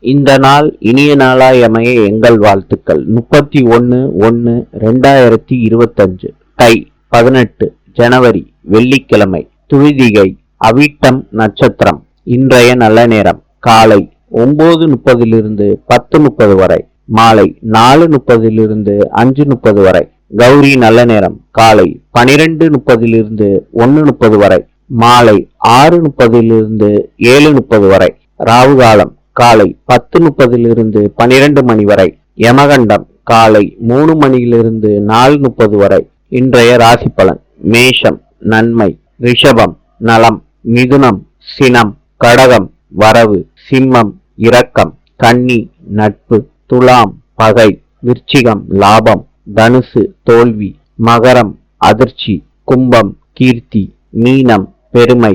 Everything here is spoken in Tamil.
இந்த நாள் இனிய நாளாய் அமைய எங்கள் வாழ்த்துக்கள். முப்பத்தி ஒன்று ஒன்று ரெண்டாயிரத்தி இருபத்தஞ்சு. தை பதினெட்டு ஜனவரி வெள்ளிக்கிழமை துழிதிகை அவிட்டம் நட்சத்திரம் இன்றைய நல்ல நேரம். காலை ஒன்பது முப்பதிலிருந்து பத்து முப்பது வரை. மாலை நாலு முப்பதிலிருந்து அஞ்சு முப்பது வரை. கௌரி நல்ல நேரம். காலை பனிரெண்டு முப்பதிலிருந்து ஒன்னு முப்பது வரை. மாலை ஆறு முப்பதிலிருந்து ஏழு முப்பது வரை. ராகுகாலம் காலை பத்து முப்பதிலிருந்து பனிரெண்டு மணி வரை. யமகண்டம் காலை மூணு மணியிலிருந்து நாலு முப்பது வரை. இன்றைய ராசி பலன் மேஷம் நன்மை ரிஷபம் நலம் மிதுனம் சினம் கடகம் வரவு சிம்மம் இரக்கம் கன்னி நட்பு துலாம் பகை விருச்சிகம் லாபம் தனுசு தோல்வி மகரம் அதிர்ச்சி கும்பம் கீர்த்தி மீனம் பெருமை